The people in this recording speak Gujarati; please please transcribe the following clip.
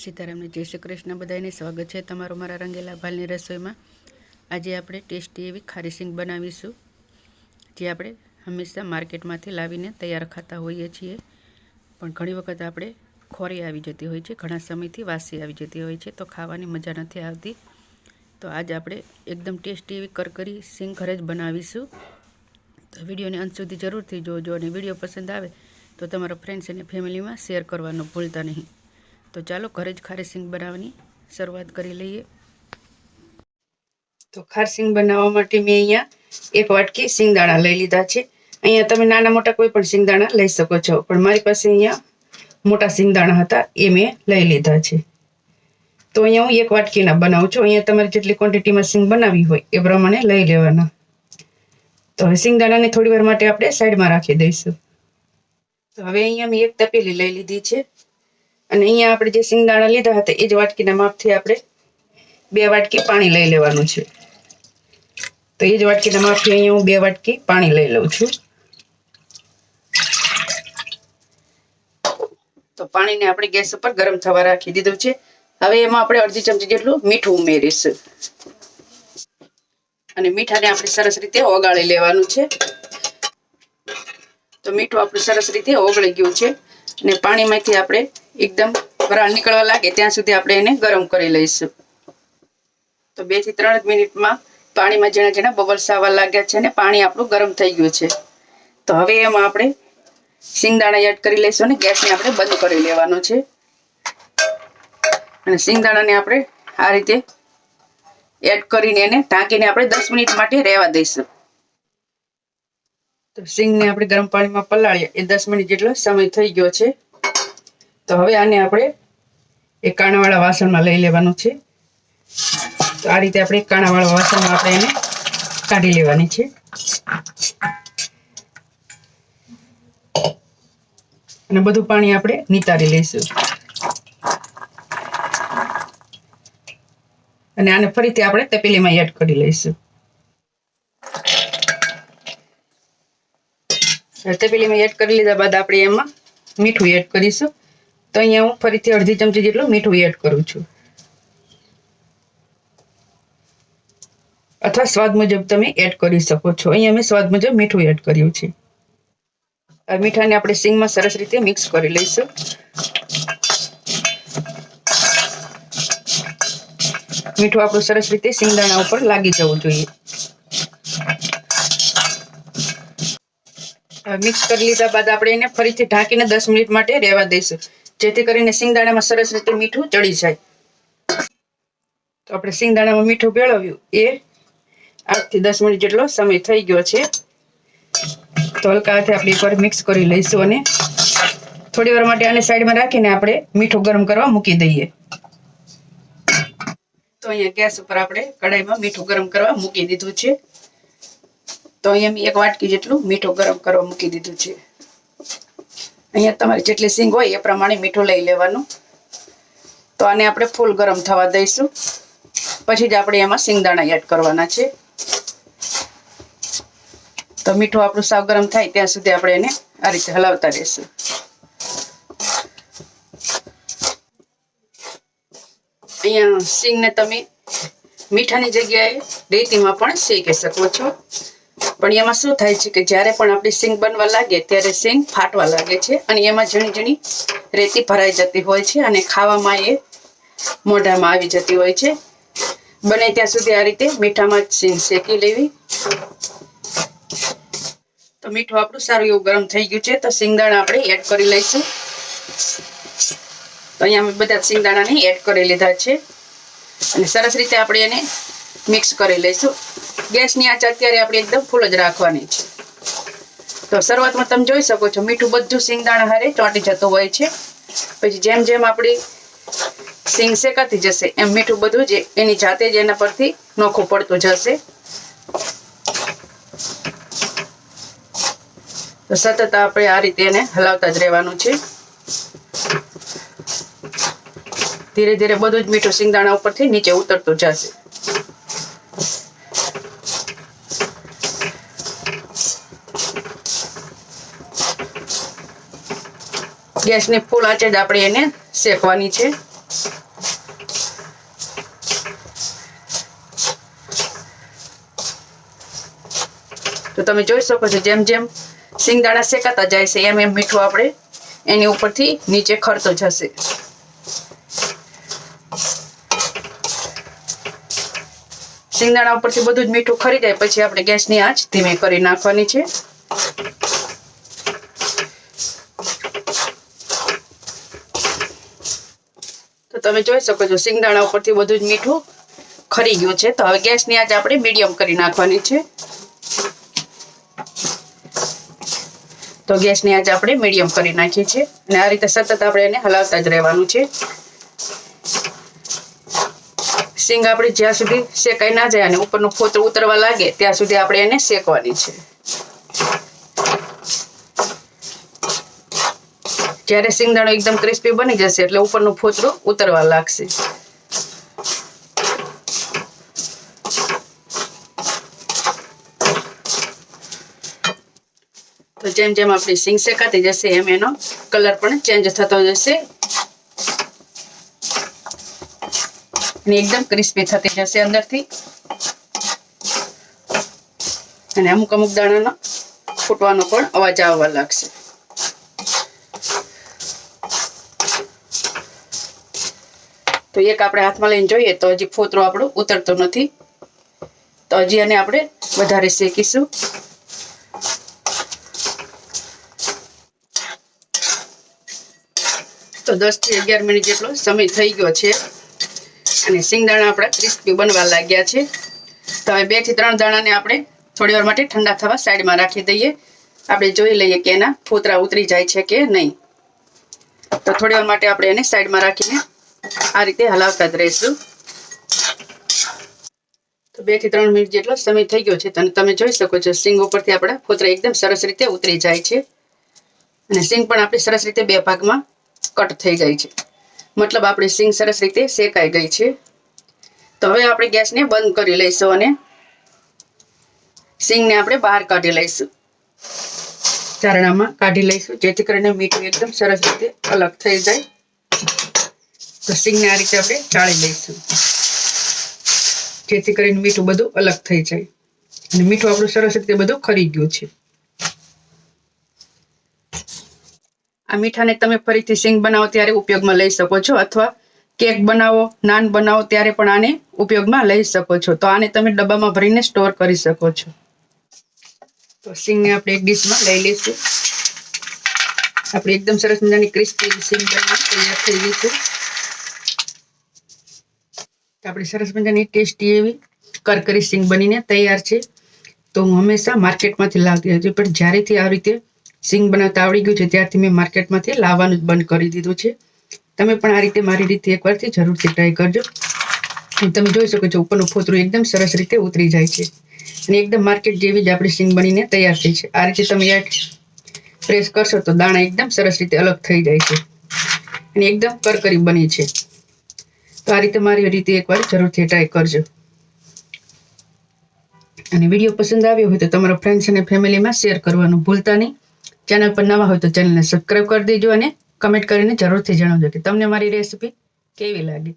સીતારામને જય શ્રી કૃષ્ણ બધાને સ્વાગત છે તમારું મારા રંગેલા ભાલની રસોઈમાં. આજે આપણે ટેસ્ટી એવી ખારી સિંગ બનાવીશું, જે આપણે હંમેશા માર્કેટમાંથી લાવીને તૈયાર ખાતા હોઈએ છીએ. પણ ઘણી વખત આપણે ખોરી આવી જતી હોય છે, ઘણા સમયથી વાસી આવી જતી હોય છે, તો ખાવાની મજા નથી આવતી. તો આજ આપણે એકદમ ટેસ્ટી એવી કરકરી સિંગ ઘરે જ બનાવીશું. તો વિડીયોને અંત સુધી જરૂરથી જોજો અને વીડિયો પસંદ આવે તો તમારા ફ્રેન્ડ્સ અને ફેમિલીમાં શેર કરવાનું ભૂલતા નહીં. તો ચાલો ઘરે જ ખારીસિંગ બનાવવાની શરૂઆત કરી લઈએ. તો ખારસિંગ બનાવવા માટે મેં અહીંયા એક વાટકી સિંગદાણા લઈ લીધા છે. અહીંયા તમે નાના મોટા કોઈ પણ સિંગદાણા લઈ શકો છો. પણ મારી પાસે અહીંયા મોટા સિંગદાણા હતા એ મેં લઈ લીધા છે. તો અહીંયા હું એક વાટકીના બનાવું છું. અહીંયા તમારે જેટલી ક્વોન્ટિટીમાં સિંગ બનાવી હોય એ પ્રમાણે લઈ લેવાના. તો હવે સિંગદાણાને થોડી વાર માટે આપણે સાઈડમાં રાખી દઈશું. તો હવે અહીંયા મેં એક તપેલી લઈ લીધી છે. અને અહીંયા આપણે જે સિંગદાણા લીધા હતા, એ જ વાટકીના માપથી આપણે બે વાટકી પાણી લઈ લેવાનું છે. તો એ જ વાટકીના માપથી અહીંયા હું બે વાટકી પાણી લઈ લઉં છું. તો પાણીને આપણે ગેસ ઉપર ગરમ થવા રાખી દીધું છે. હવે એમાં આપણે અડધી ચમચી જેટલું મીઠું ઉમેરીશું. અને મીઠાને આપણે સરસ રીતે ઓગાળી લેવાનું છે. તો મીઠું આપણું સરસ રીતે ઓગળી ગયું છે. અને પાણીમાંથી આપણે એકદમ વરાળ નીકળવા લાગે, ત્યાં સુધી આપણે એને ગરમ કરી લઈશું. તો બેથી ત્રણ મિનિટમાં પાણીમાં જેના ઝીણા બબલ્સ આવવા લાગ્યા છે અને પાણી આપણું ગરમ થઈ ગયું છે. તો હવે એમાં આપણે સિંગદાણા એડ કરી લઈશું અને ગેસને આપણે બંધ કરી લેવાનો છે. અને સિંગદાણાને આપણે આ રીતે એડ કરીને એને ઢાંકીને આપણે દસ મિનિટ માટે રહેવા દઈશું. તો સિંગને આપણે ગરમ પાણીમાં પલાળીએ એ દસ મિનિટ જેટલો સમય થઈ ગયો છે. તો હવે આને આપણે એક કાણાવાળા વાસણમાં લઈ લેવાનું છે. તો આ રીતે આપણે કાણાવાળા વાસણમાં આપણે એને કાઢી લેવાની છે. અને બધું પાણી આપણે નિતારી લઈશું. અને આને ફરીથી આપણે તપેલીમાં એડ કરી લઈશું. તપેલીમાં એડ કરી લીધા બાદ આપણે એમાં મીઠું એડ કરીશું. તો અહીંયા હું ફરીથી અડધી ચમચી જેટલું મીઠું એડ કરું છું. અથવા સ્વાદ મુજબ તમે એડ કરી શકો છો. અહીંયા મેં સ્વાદ મુજબ મીઠું એડ કર્યું છે. આ મીઠાને આપણે સિંગમાં સરસ રીતે મિક્સ કરી લઈશું. મીઠું આપણું સરસ રીતે સિંગદાણા ઉપર લાગી જવું જોઈએ. મિક્સ કરી લીધા બાદ આપણે એને ફરીથી ઢાંકીને દસ મિનિટ માટે રહેવા દઈશું. જેથી કરીને સિંગદાણામાં સરસ રીતે મીઠું ચડી જાય. તો આપણે સિંગદાણામાં મીઠું ભેળવ્યું. એ આઠથી દસ મિનિટ જેટલો સમય થઈ ગયો છે. તો હલકા હાથે આપણે એકવાર મિક્સ કરી લઈશું અને થોડી વાર માટે આને સાઈડમાં રાખીને આપણે મીઠું ગરમ કરવા મૂકી દઈએ. તો અહીંયા ગેસ ઉપર આપણે કડાઈમાં મીઠું ગરમ કરવા મૂકી દીધું છે. તો અહીંયા મેં એક વાટકી જેટલું મીઠું ગરમ કરવા મૂકી દીધું છે. અહીંયા તમારી જેટલી સિંગ હોય એ પ્રમાણે મીઠું લઈ લેવાનું. તો આને આપણે ફૂલ ગરમ થવા દઈશું. પછી જ આપણે એમાં સિંગદાણા એડ કરવાના છે. તો મીઠું આપણું સાવ ગરમ થાય ત્યાં સુધી આપણે એને આ રીતે હલાવતા રહીશું. અહીંયા સિંગને તમે મીઠાની જગ્યાએ રેતીમાં પણ શેકી શકો છો. પણ એમાં શું થાય છે કે જ્યારે પણ આપણી સિંગ બનવા લાગે ત્યારે સિંગ ફાટવા લાગે છે અને એમાં ઝીણી ઝીણી રેતી ભરાઈ જતી હોય છે અને ખાવામાં એ મોઢામાં આવી જતી હોય છે. બને ત્યાં સુધી આ રીતે મીઠામાં જ સિંગ શેકી લેવી. તો મીઠું આપણું સારું એવું ગરમ થઈ ગયું છે તો સિંગદાણા આપણે એડ કરી લઈશું. તો અહીંયા અમે બધા સિંગદાણાને એડ કરી લીધા છે. અને સરસ રીતે આપણે એને મિક્સ કરી લઈશું. ગેસની આંચ અત્યારે આપણે એકદમ ફૂલ જ રાખવાની છે. તો શરૂઆતમાં તમે જોઈ શકો છો, મીઠું બધું સિંગદાણા હારે ચોંટી જતું હોય છે. પછી જેમ જેમ આપણી સિંગ શેકાતી જશે, એમ મીઠું બધું જ એની જાતે જ એના પરથી નોખું પડતું જશે. તો સતત આપણે આ રીતે એને હલાવતા જ રહેવાનું છે. ધીરે ધીરે બધું જ મીઠું સિંગદાણા ઉપરથી નીચે ઉતરતું જશે. ગેસની ફૂલ આંચે જ આપણે એને શેકવાની છે. તો તમે જોઈ શકો છો જેમ જેમ સિંગદાણા શેકાતા જાય છે, એમ એમ મીઠું આપણે એની ઉપરથી નીચે ખરતો જશે. સિંગદાણા ઉપરથી બધું જ મીઠું ખરી જાય, પછી આપણે ગેસની આંચ ધીમે કરી નાખવાની છે. તમે જોઈ શકો છો સિંગદાણા ઉપરથી બધું જ મીઠું ખરી ગયું છે. તો હવે ગેસની આંચ આપણે મીડિયમ કરી નાખવાની છે. તો ગેસની આંચ આપણે મીડિયમ કરી નાખીએ છીએ અને આ રીતે સતત આપણે એને હલાવતા જ રહેવાનું છે. સિંગ આપણે જ્યાં સુધી શેકાઈ ના જાય અને ઉપરનું ફોતરું ઉતરવા લાગે, ત્યાં સુધી આપણે એને શેકવાની છે. જ્યારે સિંગદાણો એકદમ ક્રિસ્પી બની જશે એટલે ઉપરનું ફોતરું ઉતરવા લાગશે. તો જેમ જેમ આપણી સિંગ શેકાતી જશે એમ એનો કલર પણ ચેન્જ થતો જશે. અને એકદમ ક્રિસ્પી થતી જશે અંદરથી. અને અમુક અમુક દાણાનો ફૂટવાનો પણ અવાજ આવવા લાગશે. તો એક આપણે હાથમાં લઈને જોઈએ તો હજી ફોતરો આપણો ઉતરતો નથી. તો હજી એને આપણે વધારે શેકીશું. તો દસથી અગિયાર મિનિટ જેટલો સમય થઈ ગયો છે. અને સિંગદાણા આપણા ક્રિસ્પી બનવા લાગ્યા છે. તો હવે બેથી ત્રણ દાણાને આપણે થોડી વાર માટે ઠંડા થવા સાઈડમાં રાખી દઈએ. આપણે જોઈ લઈએ કે એના ફોતરા ઉતરી જાય છે કે નહીં. તો થોડી વાર માટે આપણે એને સાઈડમાં રાખીને આ રીતે હલાવતા જ રહીશું. તો બેથી ત્રણ મિનિટ જેટલો સમય થઈ ગયો છે અને તમે જોઈ શકો છો, સિંગ ઉપરથી આપણા ફોતરા એકદમ સરસ રીતે ઉતરી જાય છે. અને સિંગ પણ આપણી સરસ રીતે બે ભાગમાં કટ થઈ જાય છે. મતલબ આપણી સિંગ સરસ રીતે શેકાઈ ગઈ છે. તો હવે આપણે ગેસને બંધ કરી લઈશું અને સિંગને આપણે બહાર કાઢી લઈશું. ચારણામાં કાઢી લઈશું, જેથી કરીને મીઠું એકદમ સરસ રીતે અલગ થઈ જાય. તો સિંગને આ રીતે આપણે ચાળી લઈશું. જેથી કરીને મીઠું બધું અલગ થઈ જાય. અને મીઠું આપણું સરસ રીતે બધું ખરી ગયું છે. આ મીઠાને તમે ફરીથી સિંગ બનાવો ત્યારે ઉપયોગમાં લઈ શકો છો, અથવા કેક બનાવો, નાન બનાવો ત્યારે પણ આને ઉપયોગમાં લઈ શકો છો. તો આને તમે ડબ્બામાં ભરીને સ્ટોર કરી શકો છો. તો સિંગને આપણે એક ડીશમાં લઈ લઈશું. આપણે એકદમ સરસ મજાની ક્રિસ્પી સિંગ બનાવી તૈયાર થઈ ગઈ આપણી સરસ મજાની ટેસ્ટી એવી કરકરી સિંગ બનીને તૈયાર છે. તો હું હંમેશા માર્કેટમાંથી લાવતી હતી પણ જ્યારેથી આ રીતે સિંગ બનાવતા આવડી ગયું છે, ત્યારથી મેં માર્કેટમાંથી લાવવાનું જ બંધ કરી દીધું છે. તમે પણ આ રીતે મારી રીતે એકવારથી જરૂરથી ટ્રાય કરજો. તમે જોઈ શકો છો, ઉપરનું ફોતરું એકદમ સરસ રીતે ઉતરી જાય છે. અને એકદમ માર્કેટ જેવી જ આપણી સિંગ બનીને તૈયાર થઈ છે. આ રીતે તમે પ્રેસ કરશો તો દાણા એકદમ સરસ રીતે અલગ થઈ જાય છે. અને એકદમ કરકરી બની છે. તો આ રીતે મારી રીતે એકવાર જરૂરથી ટ્રાય કરજો. અને વીડિયો પસંદ આવ્યો હોય તો તમારા ફ્રેન્ડ્સ અને ફેમિલીમાં શેર કરવાનું ભૂલતા નહીં. ચેનલ પર નવા હોય તો ચેનલને સબસ્ક્રાઈબ કરી દેજો અને કમેન્ટ કરીને જરૂરથી જણાવજો કે તમને મારી રેસીપી કેવી લાગી.